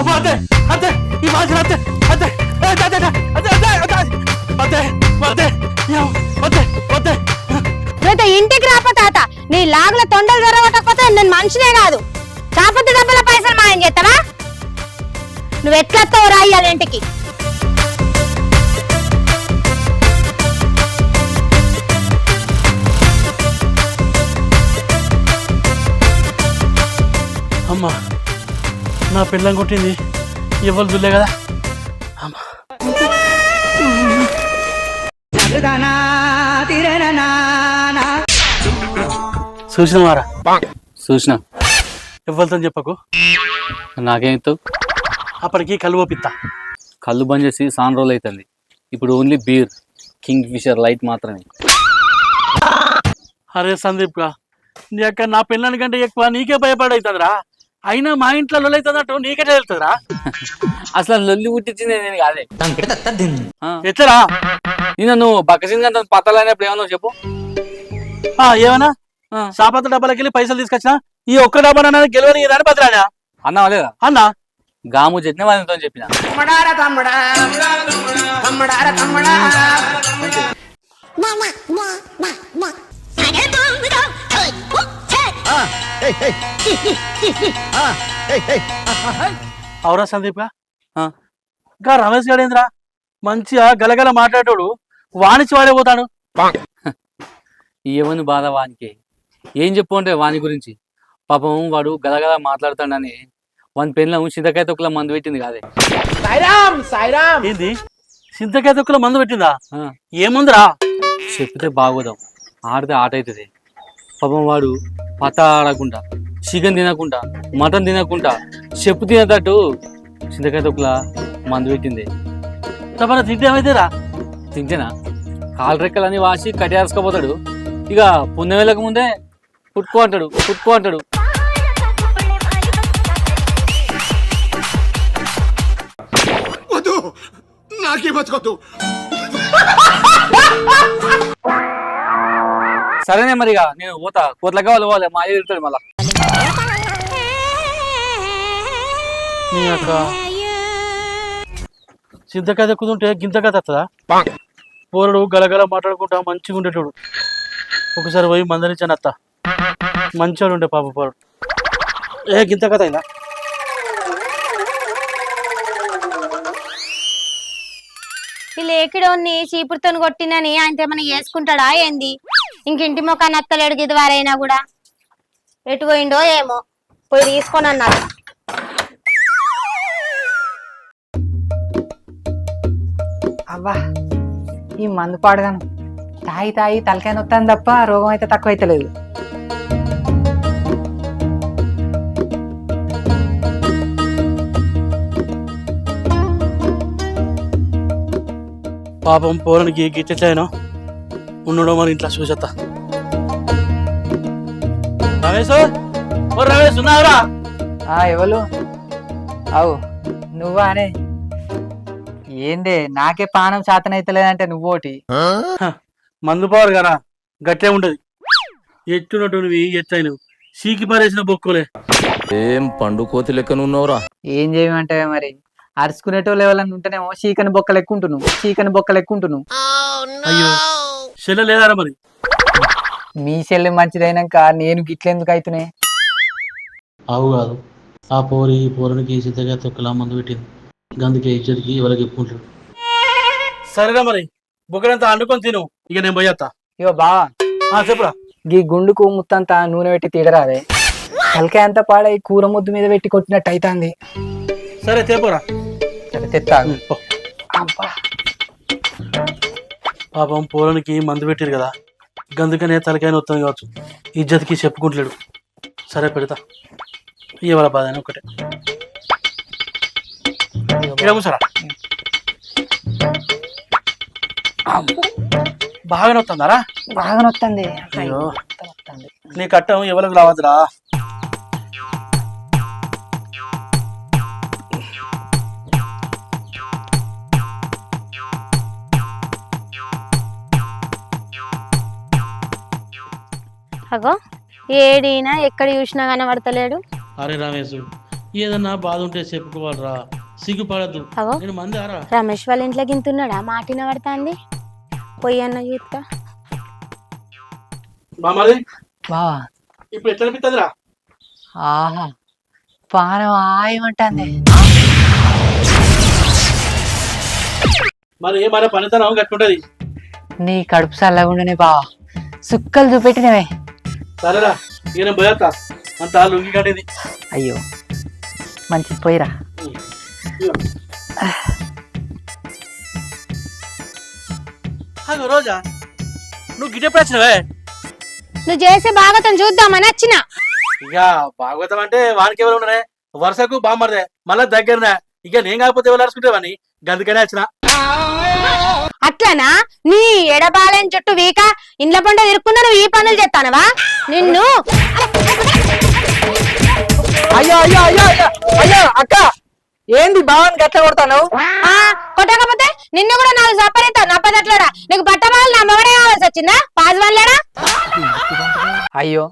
అబ్బా అదే అదే ఈ మాసిన అదే అదే అదే అదే అదే అదే అదే అదే అదే అదే నువ్వు ఇంటికి రాపో తాత నీ లాగుల తొండలు దొరవటకపోతే నేను మనిషినే కాదు కాకపోతే డబ్బుల పైసలు మాయం చేస్తావా నువ్వు ఎట్లా రాయ్యాలి ఇంటికి నా పిల్లం కొట్టింది. ఎవరు చూడలే కదా? అమ్మా. చూసినవారా చూసిన. ఎవరితో చెప్పకు. నాకేమితో అప్పటికి కలువ పిత్త కళ్ళు బంద్ చేసి సాన్ రోజులు అవుతుంది ఇప్పుడు only beer Kingfisher light మాత్రమే. అరే సందీప్గా నీ యొక్క నా పిల్లని కంటే ఎక్కువ నీకే భయపడవుతుందిరా అయినా మా ఇంట్లో లొల్లైతుందట్టు నీకే తెలుతుందిరా అసలు లొల్లి పుట్టించింది నేను కాదే. ఎట్లరా నిన్న నువ్వు బక్కసింగ్ అంత పత్తలైనప్పుడు ఏమన్నా చెప్పు. ఆ, ఏమన్నా? ఆ. సాపత్త డబ్బాలకి వెళ్ళి పైసలు తీసుకొచ్చినా? ఈ ఒక్క డబ్బా నాన్న గెలవని దాని బదిరానా అన్నావా లేదా? అన్నా. గాము చెట్టిన వాళ్ళతో చెప్పిన. అవురా సందీప్? గా రమేష్ గడేంద్ర? మంచిగా గలగల మాట్లాడేటోడు వాణిచ్చి వాడే పోతాడు. ఏమని బాధ వానికి? ఏం చెప్పు అంటే వాని గురించి. పాపం వాడు గలగల మాట్లాడుతాడని వాని పెళ్ళం చింతకాయ తొక్కుల మందు పెట్టింది కాదే. ఏంది? సింతకాయ తొక్కుల మందు పెట్టిందా? ఏముందిరా? చెప్తే బాగోదాం. ఆడితే ఆట అవుతుంది. పాపం వాడు పత ఆడకుండా చికెన్ తినకుండా మటన్ తినకుండా చెప్పు తినేటట్టు చింతకాయ తొక్కులా మందు పెట్టింది. తప్పన తింటేమైతేరా తింటేనా? కాలు రెక్కలన్నీ వాసి కట్టేసుకోపోతాడు ఇక పుణ్యం వెళ్ళక ముందే పుట్టుకో అంటాడు పుట్టుకో అంటాడు. నాకే బతకొద్దు! సరేనే మరి ఇక నేను పోతా. కోట్ల కావాలి పోవాలి మా అయ్య తిడతాడు మళ్ళా. నీ యొక్క చింతకాయ తొక్కుతుంటే గింతకాయ తెస్తుందా పోరడు గలగల మాట్లాడుకుంటా మంచిగా ఉండేటోడు ఒకసారి పోయి మందరించాను అత్త మంచివాడు ఉండే పాప పోరడు. ఏ గింత కథ అయిందా? ఈ లేకిడోన్ని చీపురుతో కొట్టినని ఆయన ఏమైనా చేసుకుంటాడా ఏంది? ఇంకింటి మొక్క నత్తలేడు గిది వారైనా కూడా. ఎటు పోయిండో ఏమో. పోయి తీసుకొని అన్నారు అవ్వా ఈ మందు పాడగాను. తాగి తాగి తలకాయ నొత్తాను తప్ప రోగం అయితే తక్కువ అయితే లేదు. పాపం పోరానికి గిట్టెట్లయినా ఉండడం మరి ఇంట్లో చూసేస్తా రమేష్ ఓ రమేష్ ఉన్నావురా ఆ ఎవరు అవు నువ్వా అనే. ఏందే నాకే పానం శాతం అయితే లేదంటే నువ్వోటి మందు పవర్ కదా. గట్టే ఉంటది ఎట్టునట్టు నువ్వు ఎత్తైనవు సీకి పారేసిన బొక్కులే. ఏం పండు కోతి లెక్కనున్నావురా ఏం చేయమంటే మరి? అరుచుకునేటోళ్ళు ఎవరన్నా ఉంటేనేమో చీకని బొక్కలు ఎక్కుంటున్నావు చీకని బొక్కలు ఎక్కుంటున్నావు అయ్యో. చెల్ల లేదారా మరి? మీ చెల్లి మంచిదైనాక నేను గిట్లెందుకు అవుతున్నాయి అవు కాదు. ఆ పోరి ఈ పోరనికి సిద్ధంగా తొక్కలా మందు పెట్టింది. గందుకే ఇచ్చరికి ఎవరికి చెప్పుకుంటాడు సరేనా మరి. బుక్కడంతా అండుకొని తిను. ఇక నేను పోయేస్తా ఇగో బావా ఆ, చెప్పురా. గీ గుండుకు ముత్తంతా నూనె పెట్టి తీడరాదే. తలకాయ అంతా పాడై కూర ముద్దు మీద పెట్టి కొట్టినట్టు అవుతుంది సరే తేపోరా సరే తెత్తాగు. పో. అబ్బా. పాపం పోరానికి మందు పెట్టారు కదా. గందుకనే తలకాయ వస్తుంది కావచ్చు. ఇజ్జత్కి చెప్పుకుంటలేడు. సరే పెడతా. ఇవాళ బాధ అయినా ఒకటే కూర్చోరా బాగా నొత్తుందారా? బాగా అయ్యో. నొత్తంది నీ కట్టం ఎవరికి రావద్దురా? అగో ఏడినా ఎక్కడ చూసినా కనబడతలేడు. అరే రమేష్ ఏదన్నా బాధ ఉంటే చెప్పుకోవాలరా. సిగ్గుపడద్దు. అగో నేను మంది ఆరా. రమేష్ వాళ్ళ ఇంట్లో గింతున్నాడా? మాటిన పడుతుంది పోయి అన్న చూస్తా. బామ్మది బావా. ఇప్పుడు ఎట్లా అనిపిస్తుందిరా ఆహా పానం ఆయమంటుంది. మరి మన పనితనం కట్టుకుంటది? నీ కడుపు చల్లగుండనే బావా. సుక్కలు చూపెట్టినవే. సరేరా ఈయన పోయేస్తా అంత లుంగి కట్టేది. అయ్యో మంచి పోయిరా. అగో రోజా నువ్వు గిటెప్పుడు వచ్చినవే? నువ్వు చేసే భాగతం చూద్దామని వచ్చిన ఇక భాగవతం అంటే వానికి ఎవరు ఉన్నారే వరుసకు బామ్మర్దే మళ్ళా దగ్గరనే. ఇక నేను కాకపోతే ఎవరు అరుచుకుంటేవని గందుకనే వచ్చిన. అట్లనా నీ ఎడబాలని చుట్టూ వీక ఇండ్ల పంట తిరుక్కున్నా నువ్వు ఈ పనులు చేస్తానవా? నిన్ను అయ్యో అయ్యో అయ్యో అయ్యో అయ్యో అక్క ఏంది బావని గట్ల కొడతాను? ఆ కొట్టకపోతే నిన్ను కూడా నాకు సపరేత నప్పదట్లేడా నీకు బట్టబాలు నా మొగడే కావాల్సి వచ్చిందా? పాజవాళ్ళేడా అయ్యో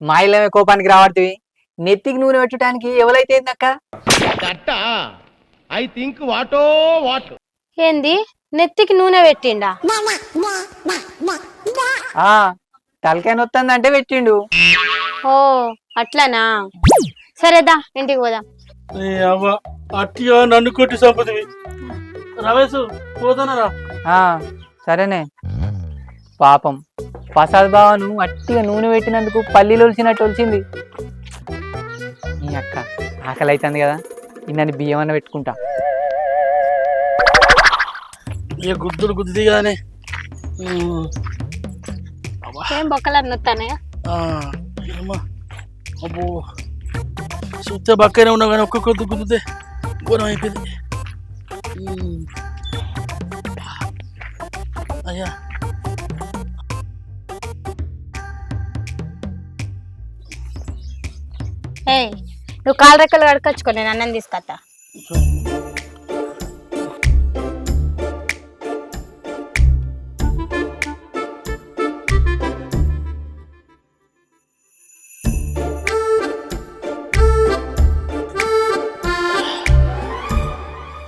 మా ఇల్లమే కోపానికి రావడుతుంది నెత్తికి నూనె పెట్టడానికి ఎవరైతే ఏందక్క ఐ థింక్ వాటో వాట్. ఏంది? నెత్తికి నూనె పెట్టిండా? ఆ తలకాయ నొత్తందంటే పెట్టిండు. ఓ అట్లనా? సరేదా ఇంటికి పోదాం. ఏ అవ్వ అట్టిగా నన్ను కొట్టి చంపుతుంది రమేష్ పోతానరా ఆ సరేనే. పాపం ప్రసాద్ బావను అట్టిగా నూనె పెట్టినందుకు పల్లీలు ఒలిచినట్టు ఒలిచింది. నీ అక్క ఆకలి అవుతుంది కదా ఇన్నని బియ్యం అన్న పెట్టుకుంటా. ఇక గుద్దులు గుద్దుది కానీ ఏం బొక్కలు నొత్తానే అబ్బో. చూస్తే బక్కనే ఉన్నావు కానీ ఒక్క కొద్ది గుద్దితే ఘోరం అయిపోయింది. అయ్యా. ఏయ్ నువ్వు కాలు రెక్కలు కడుకొచ్చుకో నేను అన్నం తీసుకొస్తా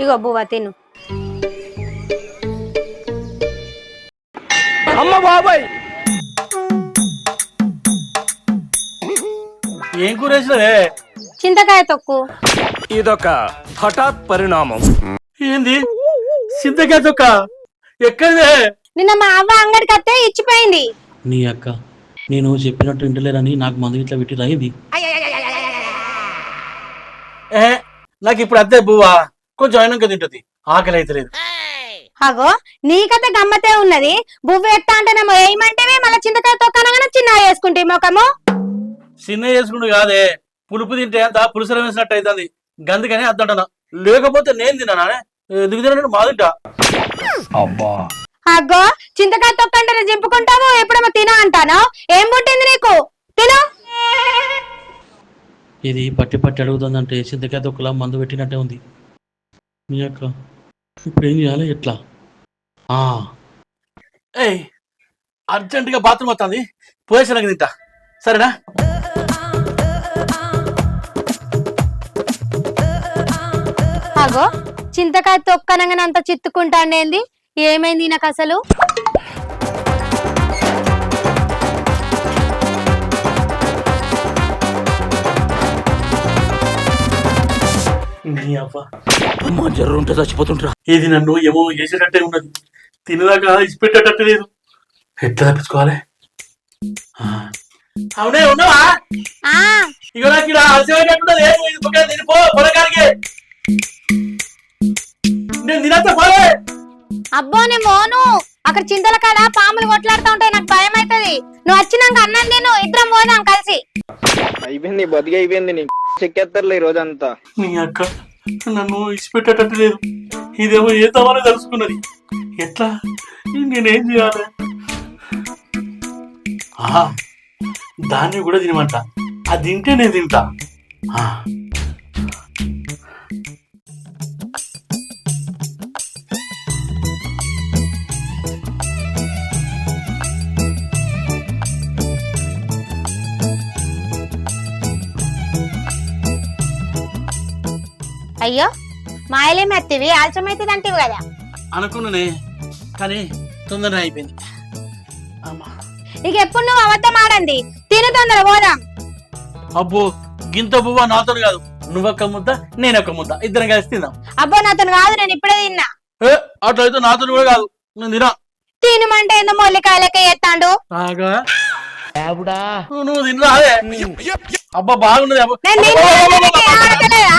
ఇగో బువ్వ తిను. అమ్మ బాబాయ్! ఏం కూర వేసినవే? చింతకాయ తొక్కు. ఇదొక హఠాత్ పరిణామం. ఏంది? సింతకాయ తొక్క? ఎక్కడిదే? నిన్న మా అవ్వ అంగడికి వస్తే ఇచ్చిపోయింది. నీ అక్క నేను చెప్పినట్టు వింటలేరని నాకు మందు ఇట్లా పెట్టి రాయింది నాకు ఇప్పుడు అద్దే బువ్వా కొంచెం అయినాక తింటది. ఆకలి అయితే లేదు అగో నీకైతే గమ్మతే ఉన్నది. బువ్వ ఎత్తా అంటేనేమో ఏమంటేవి మళ్ళీ చింతకాయ తొక్కనగానే చిన్న వేసుకుంటే మొకము చిన్న చేసుకుంటూ కాదే. పులుపు తింటే అంత పులుసరం వేసినట్టు అవుతుంది గందుకని అద్దంటనా? లేకపోతే నేను తిన్నానే? ఎందుకు తిన్నాను మా తింటా. అగ్గో చింతకాయ తొక్కంటే జింపుకుంటావు ఎప్పుడేమో తిన అంటాను? ఏం పుట్టింది నీకు? తిను. ఇది పట్టి పట్టి అడుగుతుందంటే చింతకాయ తొక్కలా మందు పెట్టినట్టే ఉంది. మీ అక్క ఇప్పుడు ఏం చేయాలి ఎట్లా? ఆ. ఏయ్ అర్జెంటుగా బాత్రూమ్ వస్తుంది పోయేసానికి తింటా. సరేనా? అగో చింతకాయ తొక్కనగానే అంత చిత్తుకుంటాండేంది. ఏమైంది నాకు అసలు? నీ అవ్వ. అమ్మా జర్రు ఉంటే చచ్చిపోతుంటరా ఇది నన్ను ఏమో చేసేటట్టే ఉన్నది. తినదాకా ఇచ్చిపెట్టేటట్టు లేదు. ఎట్లా తప్పించుకోవాలి? ఆ. అవునే ఉన్నావా? ఆ. ఇక నాకు ఇక్కడ అలసిపోయేటట్టున్నది ఏం ఇది పక్కన తినిపో పొలకానికి నేను తినత్తా పోలే. అబ్బో నేను మోను అక్కడ చింతల కాడ పాములు కొట్లాడుతూ ఉంటాయి. నాకు భయం అవుతుంది నువ్వు వచ్చినాక అన్నం నేను ఇద్దరం పోదాం కలిసి. అయిపోయింది బతికి అయిపోయింది. నీ చెక్కేస్తారులే ఈ రోజంతా. నీ అక్క. నన్ను ఇచ్చిపెట్టేటట్టు లేదు. ఇదేమో ఏ తవాలో తెలుసుకున్నది ఎట్లా? నేనేం చేయాలి? ఆహా, దాన్ని కూడా తినమంట. అది తింటే నేను తింటా. అయ్యో మాయలేమి అత్తివి? ఆలస్యమైతుంది అంటివి కదా. అనుకున్నానే కానీ తొందరగా అయిపోయింది. అమ్మా. ఇక ఎప్పుడు నువ్వు అబద్ధం ఆడండి తిను తొందర పోదాం. అబ్బో గింత బువ్వ నాతో కాదు. నువ్వొక్క ముద్ద నేనొక్క ముద్ద. ఇద్దరం కలిసి తిందాం. అబ్బో నాతను కాదు నేను ఇప్పుడే తిన్నా. ఏ అట్లయితే నాతో కూడా కాదు. నేను తినా. తినమంటే ఏందో మొల్లికాయలకే ఎత్తాండు. నువ్వు నువ్వు తినరా అదే. అబ్బా బాగున్నది అబ్బా. నేను తిన్నా.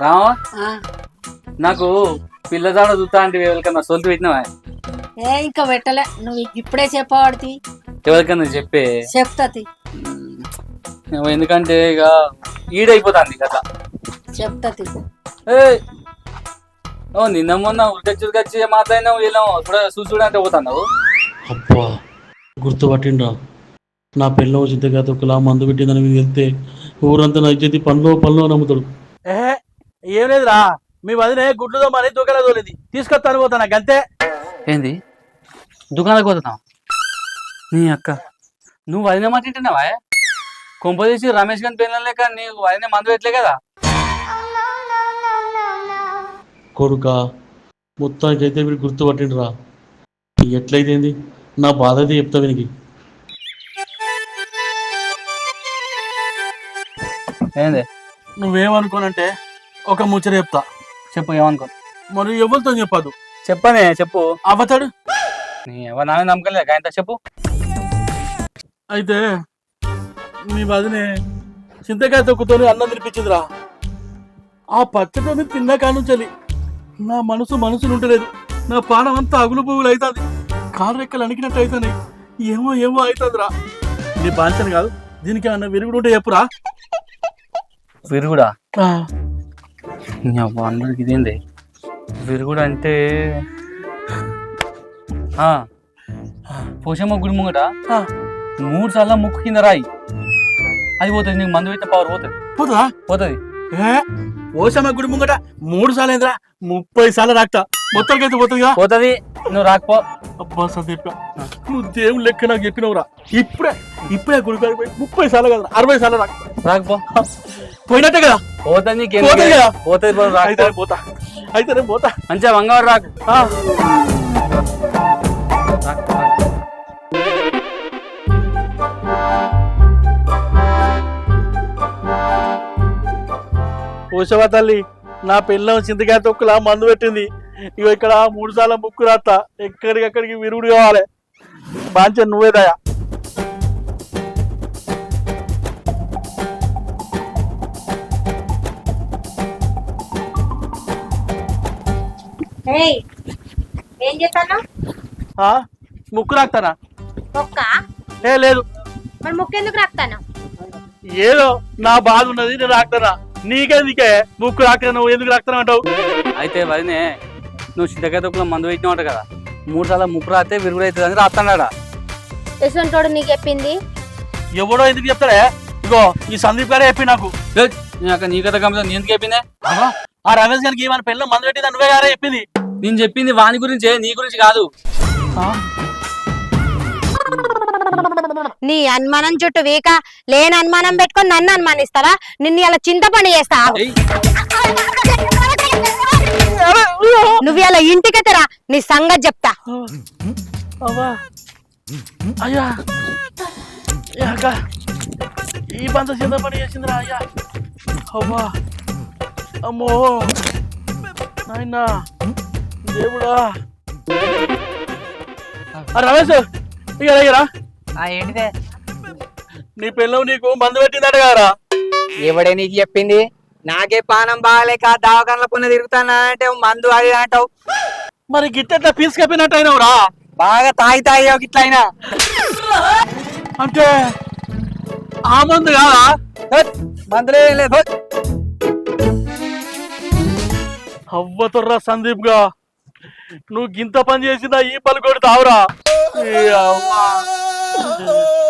రామా నాకు పిల్లజాడ చూస్తా అంటే ఎవరికన్నా సొంత పెట్టినావా? ఏ ఇంకా పెట్టలే. నువ్వు ఇప్పుడే చెప్పవాడితి ఎవరికన్నా చెప్పే? చెప్తాది ఎందుకంటే ఇక ఈడైపోతుంది కదా చెప్తాది ఏ ఓ నిన్న మొన్న ఉరికొచ్చి ఉరికొచ్చి మాట్లాడినావు వీళ్ళం ఇప్పుడు చూసుడు అంటే పోతున్నావు? అబ్బా గుర్తుపట్టిండ్రా. నా పిల్ల చింతగా తొక్కులా మందు పెట్టిందని మీకు వెళ్తే ఊరంతా నా ఇచ్చేది పనిలో పనిలో నమ్ముతాడు ఏ లేదురా. మీ వదిలే గుడ్లుదో మరి దూకలే తోలింది. తీసుకొస్తాను పోతాను అంతే ఏంది? దుకాణానికి పోతున్నావు? నీ అక్క. నువ్వు వదిన మాట తింటున్నావా కొంప తీసి రమేష్ గారి పిల్లలు లేక నీకు వదిన మందు పెట్టలే కదా? కొడుక మొత్తానికి అయితే మీరు గుర్తుపట్టిండ్రా. ఎట్లయితే ఏంది? నా బాధ అయితే చెప్తా వీనికి. ఏంది? నువ్వేమనుకోనంటే ఒక ముచ్చట చెప్తా. చెప్పు ఏమనుకో. మరి ఎవరితో చెప్పదు? చెప్పనే చెప్పు. అవతాడు? నీ ఎవరు నామే నమ్మకలేదు కాయంత చెప్పు. అయితే మీ వదినే చింతకాయ తొక్కుతోని అన్నం తినిపించిందిరా. ఆ పచ్చడిని తిన్నా కానుంచాలి నా మనసు మనసులు ఉంటలేదు నా పానం అంతా అగులు పువ్వులు అవుతుంది కాలు రెక్కలు అణికినట్టు అవుతున్నాయి ఏమో ఏమో అవుతుందిరా నీ బాంచను కాదు దీనికి అన్న విరుగుడు ఉంటే చెప్పురా. విరుగుడా? అందరికి ఇదేంది? విరుగుడు అంటే ఆ, పోషమ్మ గుడి ముంగట ఆ, మూడు సార్లు ముక్కు కింద రాయి. అది పోతుంది నీకు మందు పెట్టిన పవర్ పోతుంది. పోతుందా? పోతుంది. ఓసమ్మ గుడి ముంగట మూడు సార్లు ఏంద్రా ముప్పై సార్లు రాక్తా. మొత్తానికి అయితే పోతుందిగా పోతుంది. నువ్వు రాకపో. అబ్బా సందీప్ నువ్వు దేవుని లెక్క నాకు చెప్పినవురా. ఇప్పుడే ఇప్పుడే గుడికాడికి పోయి ముప్పై సార్లు కదా అరవై సార్లు రాక రాకపో. పోయినట్టే కదా? పోతుంది నీకు పోతుంది కదా? పోతుంది పో, అయితే రాకపో నేను పోతా. అయితే పోతా. మంచిగా మంగవాడు రాకు. ఆ. తల్లి నా పిల్లం చింతకాయ తొక్కులా మందు పెట్టింది. ఇగో ఇక్కడ మూడు సార్లు ముక్కు రాస్తా ఎక్కడికక్కడికి విరుగుడు కావాలి. బాంచ నువ్వే దయా. ఏం చేస్తాను? ముక్కు రాస్తానా ఒక్క ఏ లేదు. మరి ముక్కెందుకు రాస్తాను ఏదో నా బాధ ఉన్నది నేను రాస్తానా నీకెందుకే ముక్కు రాక నువ్వు ఎందుకు రాస్తాను అంటావు? అయితే వదినే నువ్వు చింతకాయ తొక్కులో మందు పెట్టినావు కదా. మూడు సార్లు ముక్కు రాస్తే విరుగుడు అవుతుంది అని రాస్తాడా యశ్వంతోడు నీకు చెప్పింది? ఎవడో ఎందుకు చెప్తాడే? ఇగో ఈ సందీప్ గారే చెప్పి నాకు. నీ కథ గమనించా నేను ఎందుకు చెప్పిందే? ఆ రమేష్ గారికి మన పిల్లలు మందు పెట్టింది? నువ్వే గారే చెప్పింది. నేను చెప్పింది వాని గురించే నీ గురించి కాదు. నీ అనుమానం చుట్టూ వీక లేని అనుమానం పెట్టుకొని నన్ను అనుమానిస్తావా? నిన్ను ఇలా చింతపండు చేస్తా. ఏయ్, నువ్వు ఇలా ఇంటికెత్తరా? నీ సంగతి చెప్తా. అవ్వా. అయ్యా. ఏ అక్క ఈ పంత చింత పని చేసిందిరా అయ్యా. అవ్వా. అమ్మో. నాయనా. దేవుడా. రమేష్ ఇక దగ్గరా ఏంటిదే? నీ పిల్లలు నీకు మందు పెట్టిందట కదరా. ఎవడే నీకు చెప్పింది? నాకే పానం బాగాలేక దవాఖానల పున్న తిరుగుతానా అంటే మందు అది అంటావు. మరి గిట్టెట్లా పీస్ కప్పినట్టు అయినవురా? బాగా తాగి తాగి ఇట్లా అయినా. అంటే ఆ మందు కాదా? మందులే లేదు. అవ్వతుర్రా సందీప్గా నువ్వు గింత పని చేసిందా ఈ పలు కొడుతావురా